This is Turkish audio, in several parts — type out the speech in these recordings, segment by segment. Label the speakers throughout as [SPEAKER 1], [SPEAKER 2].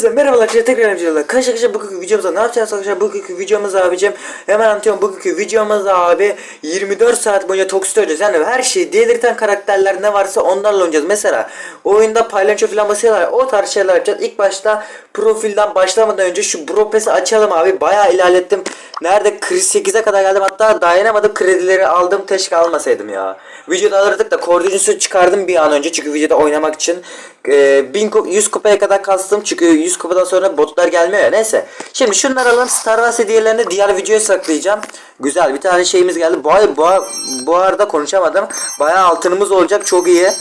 [SPEAKER 1] Hepinize merhabalar arkadaşlar tekrar videoda Kaşa kaşa bugünkü videomuzda ne yapacağız arkadaşlar? Bugünkü videomuz abicim Hemen anlatıyorum. Bugünkü videomuzda abi 24 saat boyunca toksit oynayacağız Yani her şeyi delirten karakterler ne varsa onlarla oynayacağız. Mesela oyunda paylaşıyor falan basıyorlar o tarz şeyler yapacağız. İlk başta profilden başlamadan önce şu bro pass'i açalım abi. Bayağı ilerlettim. Nerede? Kriz 8'e kadar geldim. Hatta dayanamadım. Kredileri aldım. Keşke almasaydım ya. Videoda alırdık da koordinatörü çıkardım bir an önce. Çünkü videoda oynamak için. E, 1000 kup- 100 kupaya kadar kastım. Çünkü 100 kupadan sonra botlar gelmiyor ya neyse. Şimdi şunları alalım Star Wars hediyelerini diğer videoya saklayacağım. Güzel bir tane şeyimiz geldi. Bu, ay, bu, bu arada konuşamadım. Bayağı altınımız olacak çok iyi.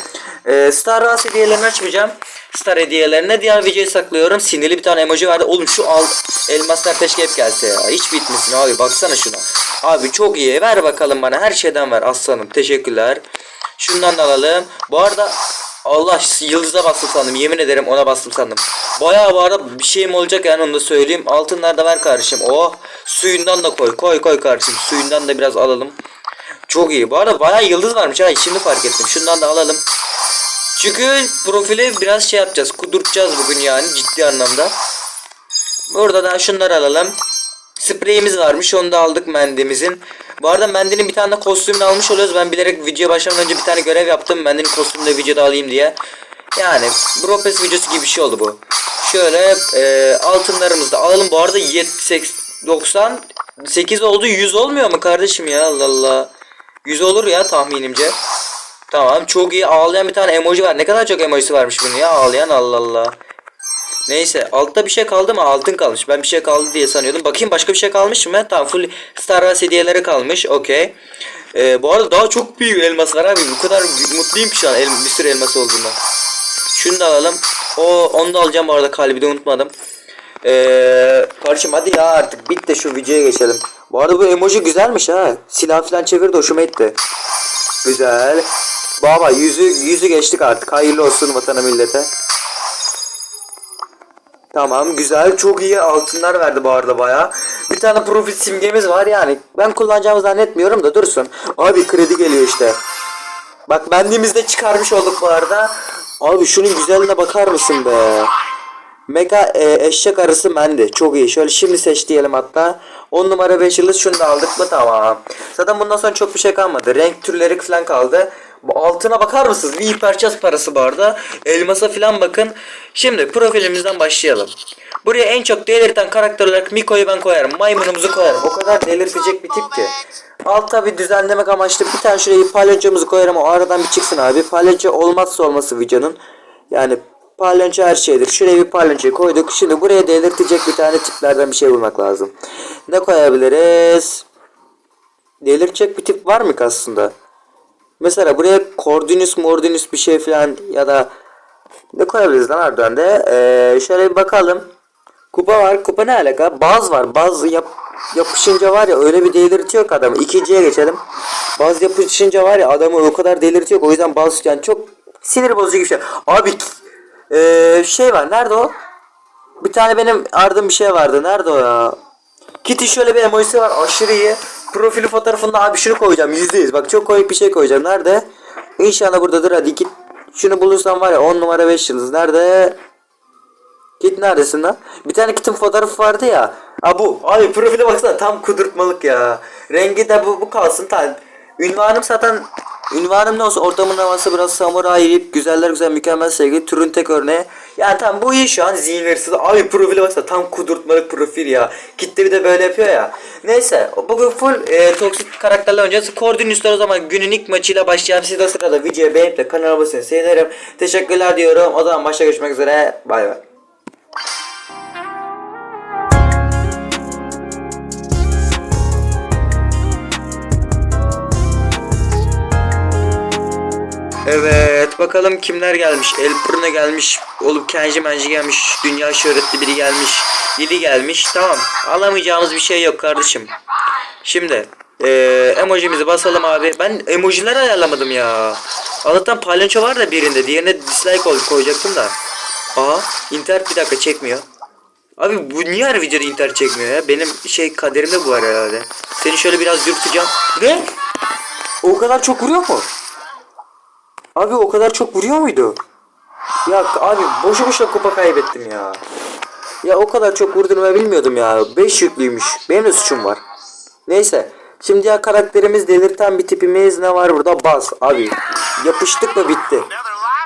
[SPEAKER 1] E, Star Wars hediyelerini açmayacağım. Star hediyelerini diğer videoya saklıyorum. Sinirli bir tane emoji vardı. Oğlum şu al elmaslar keşke hep gelse ya. Hiç bitmesin abi baksana şuna. Abi çok iyi. Ver bakalım bana. Her şeyden ver aslanım. Teşekkürler. Şundan da alalım. Bu arada Allah yıldıza bastım sandım. Yemin ederim ona bastım sandım. Bayağı bu bir şeyim olacak yani onu da söyleyeyim. Altınlar da ver kardeşim. Oh suyundan da koy. Koy koy kardeşim. Suyundan da biraz alalım. Çok iyi. Bu arada bayağı yıldız varmış ha. Şimdi fark ettim. Şundan da alalım. Çünkü profili biraz şey yapacağız. Kudurtacağız bugün yani ciddi anlamda. Burada da şunları alalım. Spreyimiz varmış. Onu da aldık mendimizin. Bu arada mendinin bir tane kostümünü almış oluyoruz. Ben bilerek video başlamadan önce bir tane görev yaptım. Mendinin kostümünü de videoda alayım diye. Yani Bropes videosu gibi bir şey oldu bu. Şöyle e, altınlarımızı da alalım. Bu arada 78 90 8 oldu 100 olmuyor mu kardeşim ya Allah Allah. 100 olur ya tahminimce. Tamam çok iyi ağlayan bir tane emoji var. Ne kadar çok emojisi varmış bunun ya ağlayan Allah Allah. Neyse altta bir şey kaldı mı? Altın kalmış. Ben bir şey kaldı diye sanıyordum. Bakayım başka bir şey kalmış mı? Tamam full Star Wars hediyeleri kalmış. Okey. Ee, bu arada daha çok büyük elmas var abi. Bu kadar mutluyum ki şu an el, bir sürü elmas olduğunda. Şunu da alalım. O onu da alacağım bu arada kalbi de unutmadım. Ee, kardeşim hadi ya artık bit de şu videoya geçelim. Bu arada bu emoji güzelmiş ha. Silah falan çevirdi hoşuma gitti. Güzel. Baba yüzü yüzü geçtik artık. Hayırlı olsun vatana millete. Tamam güzel çok iyi altınlar verdi bu arada baya. Bir tane profil simgemiz var yani. Ben kullanacağımı zannetmiyorum da dursun. Abi kredi geliyor işte. Bak benliğimizde çıkarmış olduk bu arada. Abi şunun güzelliğine bakar mısın be? Mega e, eşek arısı mendi. Çok iyi. Şöyle şimdi seç diyelim hatta. 10 numara 5 yıldız şunu da aldık mı tamam. Zaten bundan sonra çok bir şey kalmadı. Renk türleri falan kaldı. Altına bakar mısınız? Bir hiperçaz parası bu arada. Elmasa falan bakın. Şimdi profilimizden başlayalım. Buraya en çok delirten karakter olarak Miko'yu ben koyarım. Maymunumuzu koyarım. O kadar delirtecek bir tip ki. Altta bir düzenlemek amaçlı bir tane şuraya palyaçomuzu koyarım. O aradan bir çıksın abi. Palyaço olmazsa olması videonun. Yani Palyonço her şeydir. Şuraya bir palyonçoyu koyduk. Şimdi buraya delirtecek bir tane tiplerden bir şey bulmak lazım. Ne koyabiliriz? Delirtecek bir tip var mı ki aslında? Mesela buraya Cordinus Mordinus bir şey falan ya da ne koyabiliriz lan harbiden de? Ee, şöyle bir bakalım. Kupa var. Kupa ne alaka? Baz var. Baz yap yapışınca var ya öyle bir delirtiyor ki adamı. İkinciye geçelim. Baz yapışınca var ya adamı o kadar delirtiyor ki o yüzden baz yani çok sinir bozucu bir şey. Abi ee, şey var. Nerede o? Bir tane benim ardım bir şey vardı. Nerede o ya? Kitty şöyle bir emojisi var. Aşırı iyi. Profili fotoğrafında abi şunu koyacağım. %100. Bak çok komik bir şey koyacağım. Nerede? İnşallah buradadır. Hadi git. Şunu bulursam var ya 10 numara 5 yıldız. Nerede? Git neredesin lan? Bir tane kitin fotoğrafı vardı ya. Aa bu. Abi profile baksana tam kudurtmalık ya. Rengi de bu, bu kalsın tamam. Ünvanım zaten Ünvanım ne olsun ortamın havası biraz samuray güzeller güzel mükemmel sevgili türün tek örneği. Yani tam bu iyi şu an zihin hırsız. Abi profile baksana tam kudurtmalık profil ya. Kitle bir de böyle yapıyor ya. Neyse bugün full e, toksik karakterle oynayacağız. Koordinüsler o zaman günün ilk maçıyla başlayalım. Siz de sırada videoyu beğenip de kanala abone olmayı. Teşekkürler diyorum. O zaman başta görüşmek üzere. Bay bay. Evet bakalım kimler gelmiş. El Prune gelmiş. Olup Kenji Menji gelmiş. Dünya şöhretli biri gelmiş. Lili gelmiş. Tamam. Alamayacağımız bir şey yok kardeşim. Şimdi eee emojimizi basalım abi. Ben emojiler ayarlamadım ya. Allah'tan palyaço var da birinde. Diğerine dislike ol koyacaktım da. Aha internet bir dakika çekmiyor. Abi bu niye her videoda internet çekmiyor ya? Benim şey kaderimde bu var herhalde. Seni şöyle biraz dürteceğim. Ne? O kadar çok vuruyor mu? Abi o kadar çok vuruyor muydu? Ya abi boşu boşuna kupa kaybettim ya. Ya o kadar çok ben bilmiyordum ya. 5 yüklüymüş. Benim de suçum var. Neyse. Şimdi ya karakterimiz delirten bir tipimiz ne var burada? Baz abi. Yapıştık mı bitti.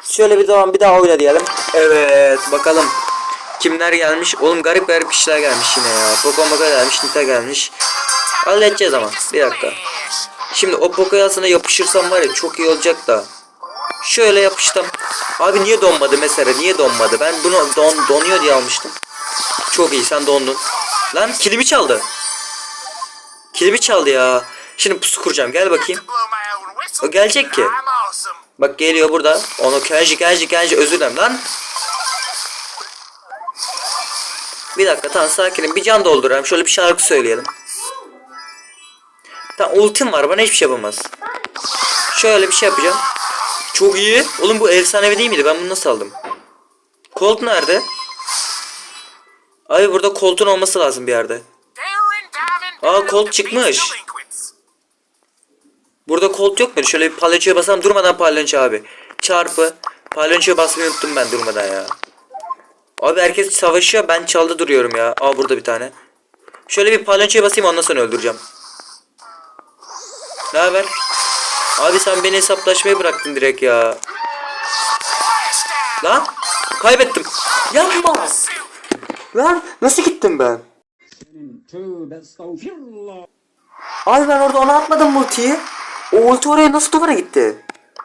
[SPEAKER 1] Şöyle bir zaman bir daha oyna diyelim. Evet bakalım. Kimler gelmiş? Oğlum garip garip kişiler gelmiş yine ya. Poco Moco gelmiş, Nita gelmiş. Halledeceğiz ama. Bir dakika. Şimdi o Poco'ya aslında yapışırsam var ya çok iyi olacak da. Şöyle yapıştım. Abi niye donmadı mesela? Niye donmadı? Ben bunu don, donuyor diye almıştım. Çok iyi sen dondun. Lan kilimi çaldı. Kilimi çaldı ya. Şimdi pusu kuracağım. Gel bakayım.
[SPEAKER 2] O gelecek ki.
[SPEAKER 1] Bak geliyor burada. Onu Kenji Kenji Kenji özür dilerim lan. Bir dakika tamam sakinim. Bir can doldurayım. Şöyle bir şarkı söyleyelim. Tamam ultim var. Bana hiçbir şey yapamaz. Şöyle bir şey yapacağım. Çok iyi. Oğlum bu efsanevi değil miydi? Ben bunu nasıl aldım? Colt nerede? Abi burada Colt'un olması lazım bir yerde. Aa, Colt çıkmış. Burada Colt yok mu? Şöyle bir palyaçoya basalım. Durmadan palyaço abi. Çarpı. Palyaçoya basmayı unuttum ben durmadan ya. Abi herkes savaşıyor. Ben çaldı duruyorum ya. Aa burada bir tane. Şöyle bir palyaçoya basayım ondan sonra öldüreceğim. Ne haber? Abi sen beni hesaplaşmaya bıraktın direkt ya. Lan kaybettim. Yapma. Lan nasıl gittim ben? Abi ben orada ona atmadım multiyi. O ulti oraya nasıl duvara gitti?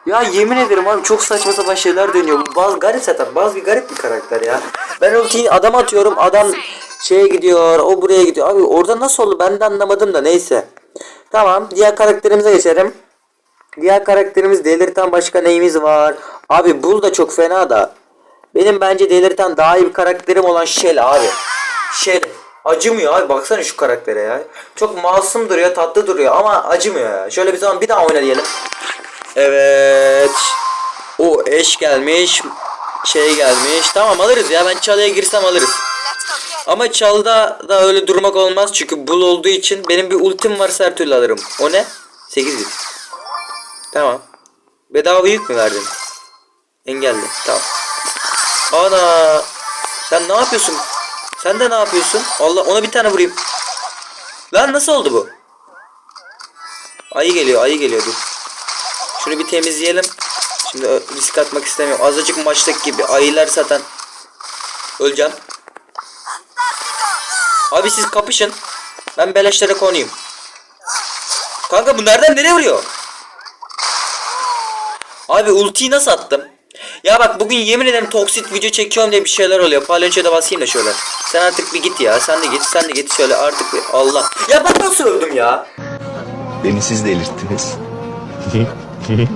[SPEAKER 1] Ya yemin ederim abi çok saçma sapan şeyler dönüyor. Bu Baz garip zaten. Baz bir garip bir karakter ya. Ben ultiyi adam atıyorum. Adam şeye gidiyor. O buraya gidiyor. Abi orada nasıl oldu ben de anlamadım da neyse. Tamam diğer karakterimize geçelim. Diğer karakterimiz delirten başka neyimiz var? Abi Bull da çok fena da. Benim bence delirten daha iyi bir karakterim olan Shell abi. Shell. Acımıyor abi baksana şu karaktere ya. Çok masum duruyor tatlı duruyor ama acımıyor ya. Şöyle bir zaman bir daha oyna diyelim. Evet. O eş gelmiş. Şey gelmiş. Tamam alırız ya ben çalıya girsem alırız. Ama çalda da öyle durmak olmaz çünkü bul olduğu için benim bir ultim varsa her türlü alırım. O ne? 8 bit. Tamam. Bedava yük mü verdin? Engelli. Tamam. Ana. Sen ne yapıyorsun? Sen de ne yapıyorsun? Allah ona bir tane vurayım. Lan nasıl oldu bu? Ayı geliyor, ayı geliyor dur. Şunu bir temizleyelim. Şimdi risk atmak istemiyorum. Azıcık maçtaki gibi ayılar zaten. Öleceğim. Abi siz kapışın. Ben beleşlere konuyum. Kanka bu nereden nereye vuruyor? Abi ultiyi nasıl attım? Ya bak bugün yemin ederim toksit video çekiyorum diye bir şeyler oluyor. Palyaçoya da basayım da şöyle. Sen artık bir git ya. Sen de git. Sen de git şöyle artık bir Allah. Ya ben nasıl öldüm ya?
[SPEAKER 3] Beni siz delirttiniz.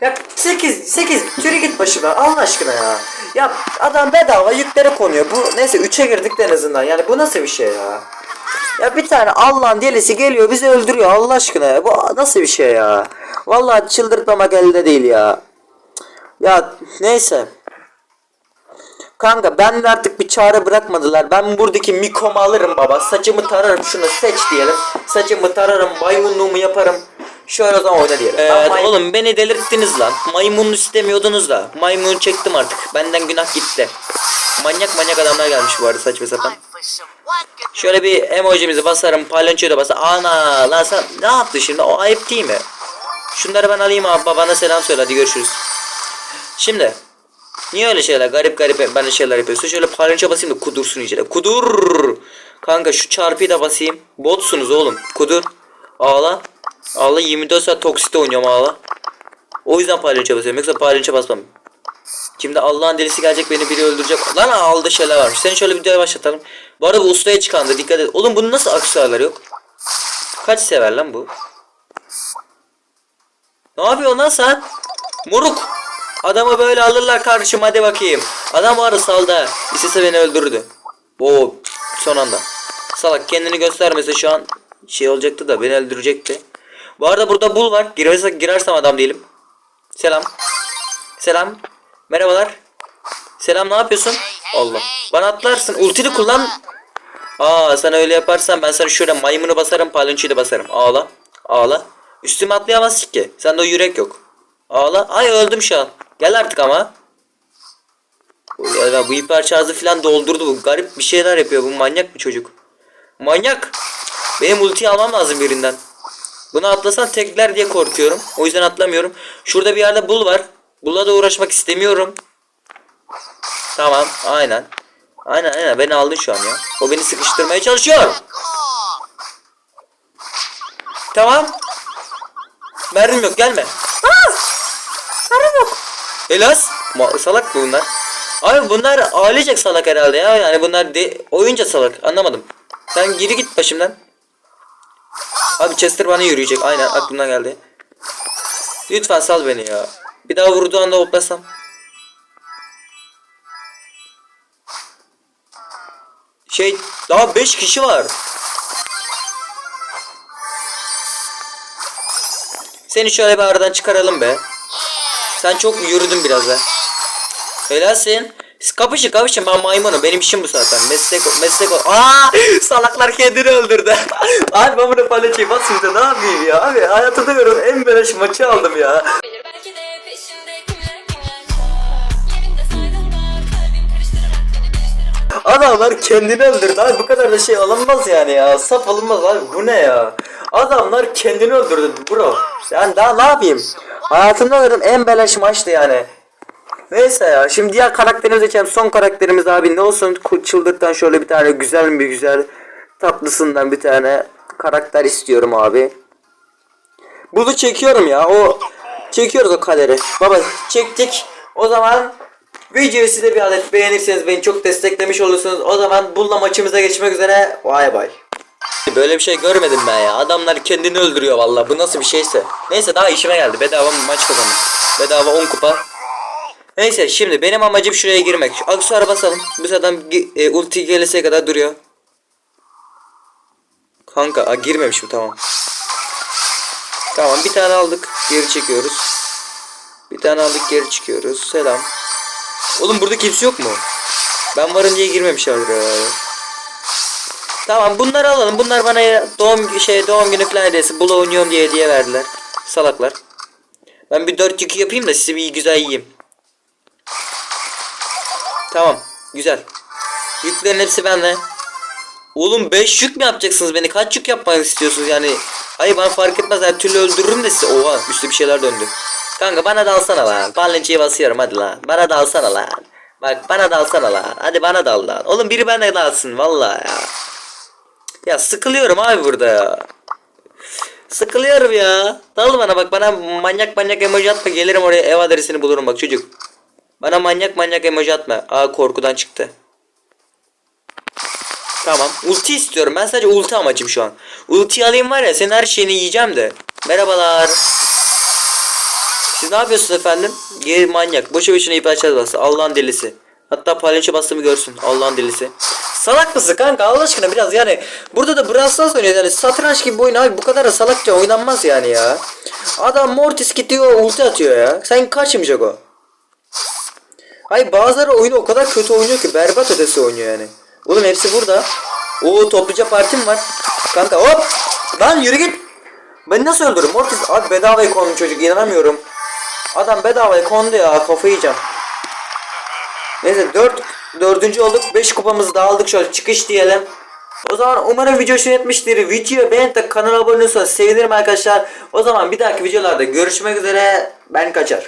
[SPEAKER 1] Ya 8 8 yürü git başımdan Allah aşkına ya. Ya adam bedava yüklere konuyor. Bu neyse 3'e girdik de en azından. Yani bu nasıl bir şey ya? Ya bir tane Allah'ın delisi geliyor bizi öldürüyor Allah aşkına ya. Bu nasıl bir şey ya? Vallahi çıldırtmamak elde değil ya. Ya neyse. Kanka ben de artık bir çare bırakmadılar. Ben buradaki mikomu alırım baba. Saçımı tararım şunu seç diyelim. Saçımı tararım maymunluğumu yaparım. Şöyle o zaman oyna diyelim. Evet oğlum beni delirttiniz lan. Maymunlu istemiyordunuz da. Maymun çektim artık. Benden günah gitti. Manyak manyak adamlar gelmiş bu arada saçma sapan. Şöyle bir emojimizi basarım. Palyaçoyu da basarım. Ana lan sen ne yaptın şimdi? O ayıp değil mi? Şunları ben alayım abi. Babana selam söyle. Hadi görüşürüz. Şimdi. Niye öyle şeyler? Garip garip bana şeyler yapıyorsun. Şöyle palyaço basayım da kudursun de. Kudur. Kanka şu çarpıyı da basayım. Botsunuz oğlum. Kudur. Ağla. Ağla 24 saat toksite oynuyorum ağla. O yüzden palyaço basıyorum. Yoksa palyaço basmam. Şimdi Allah'ın delisi gelecek beni biri öldürecek. Lan aldı şeyler varmış. Seni şöyle videoya başlatalım. Bu arada bu ustaya çıkandı dikkat et. Oğlum bunun nasıl aksesuarları yok? Kaç sever lan bu? Ne yapıyorsun lan sen? Moruk. Adamı böyle alırlar kardeşim hadi bakayım. Adam var salda. İstese beni öldürdü. Oo son anda. Salak kendini göstermese şu an şey olacaktı da beni öldürecekti. Bu arada burada bul var. Girerse, girersem adam değilim. Selam. Selam. Merhabalar. Selam ne yapıyorsun? Allah. Bana atlarsın. Ultini kullan. Aa sen öyle yaparsan ben sana şöyle maymunu basarım palyaçoyu da basarım. Ağla. Ağla. Üstüme atlayamazsın ki. Sende o yürek yok. Ağla. Ay öldüm şu an. Gel artık ama. Ya bu hiperşarjı falan doldurdu bu. Garip bir şeyler yapıyor. Bu manyak bir çocuk. Manyak. Benim ultiyi almam lazım birinden. Bunu atlasan tekler diye korkuyorum. O yüzden atlamıyorum. Şurada bir yerde bul var. Bulla da uğraşmak istemiyorum. Tamam aynen. Aynen aynen beni aldın şu an ya. O beni sıkıştırmaya çalışıyor. Tamam. Mermim yok gelme. Aa! Mermim yok. Elas. Ma- salak mı bunlar? Abi bunlar ailecek salak herhalde ya. Yani bunlar de oyunca salak. Anlamadım. Sen geri git başımdan. Abi Chester bana yürüyecek. Aynen aklımdan geldi. Lütfen sal beni ya. Bir daha vurduğu anda hoplasam. Şey daha 5 kişi var. Seni şöyle bir aradan çıkaralım be. Sen çok yürüdün biraz be. Helalsin. Kapışın kapışın ben maymunum benim işim bu zaten meslek meslek o. Aa salaklar kendini öldürdü. abi ben bunu paylaşayım aslında ne yapayım ya abi hayatımda gördüğüm en beleş maçı aldım ya. Adamlar kendini öldürdü abi bu kadar da şey alınmaz yani ya saf alınmaz abi bu ne ya. Adamlar kendini öldürdü bro. Yani daha ne yapayım? Hayatımda gördüğüm en beleş maçtı yani. Neyse ya şimdi diğer karakterimize geçelim. Son karakterimiz abi ne olsun çıldırtan şöyle bir tane güzel bir güzel tatlısından bir tane karakter istiyorum abi. Bunu çekiyorum ya o çekiyoruz o kaderi. Baba çektik. O zaman videoyu size bir adet beğenirseniz beni çok desteklemiş olursunuz. O zaman bununla maçımıza geçmek üzere. Bay bay. Böyle bir şey görmedim ben ya. Adamlar kendini öldürüyor vallahi. Bu nasıl bir şeyse. Neyse daha işime geldi. Bedava maç kazandım. Bedava 10 kupa. Neyse şimdi benim amacım şuraya girmek. Şu Aksuar'a basalım. Bu gi- e, ulti gelese kadar duruyor. Kanka a, girmemişim tamam. Tamam bir tane aldık. Geri çekiyoruz. Bir tane aldık geri çıkıyoruz. Selam. Oğlum burada kimse yok mu? Ben varım diye girmemişlerdir herhalde. Tamam bunları alalım. Bunlar bana ya- doğum şey doğum günü falan hediyesi. Bula oynuyorum diye hediye verdiler. Salaklar. Ben bir 4 yükü yapayım da sizi bir güzel yiyeyim. Tamam. Güzel. Yüklerin hepsi bende. Oğlum 5 yük mü yapacaksınız beni? Kaç yük yapmak istiyorsunuz yani? Hayır ben fark etmez her türlü öldürürüm de size. Oha üstte bir şeyler döndü. Kanka bana da alsana lan. Ballenciye basıyorum hadi lan. Bana da alsana lan. Bak bana da alsana lan. Hadi bana da lan. Oğlum biri bana da alsın vallahi ya. Ya sıkılıyorum abi burada ya. Sıkılıyorum ya. Dal bana bak bana manyak manyak emoji atma gelirim oraya ev adresini bulurum bak çocuk. Bana manyak manyak emoji atma. Aa korkudan çıktı. Tamam. Ulti istiyorum. Ben sadece ulti amacım şu an. Ulti alayım var ya senin her şeyini yiyeceğim de. Merhabalar. Siz ne yapıyorsunuz efendim? Geri manyak. Boşu boşuna hiperçaz bastı. Allah'ın delisi. Hatta palyaço bastığımı görsün. Allah'ın delisi. Salak mısın kanka Allah aşkına biraz yani burada da Brawl Stars oynuyor yani satranç gibi oyun abi bu kadar da salakça oynanmaz yani ya. Adam Mortis gidiyor ulti atıyor ya. Sen kaçmayacak o. Hayır bazıları oyunu o kadar kötü oynuyor ki berbat ötesi oynuyor yani. Oğlum hepsi burada. Oo topluca partim var. Kanka hop. Lan yürü git. Ben nasıl öldürürüm? Mortis abi bedavaya kondu çocuk inanamıyorum. Adam bedavaya kondu ya kafayı yiyeceğim. Neyse 4 dördüncü olduk. 5 kupamızı da aldık şöyle çıkış diyelim. O zaman umarım video hoşuna gitmiştir. Videoyu beğenip de kanala abone olursanız sevinirim arkadaşlar. O zaman bir dahaki videolarda görüşmek üzere. Ben kaçar.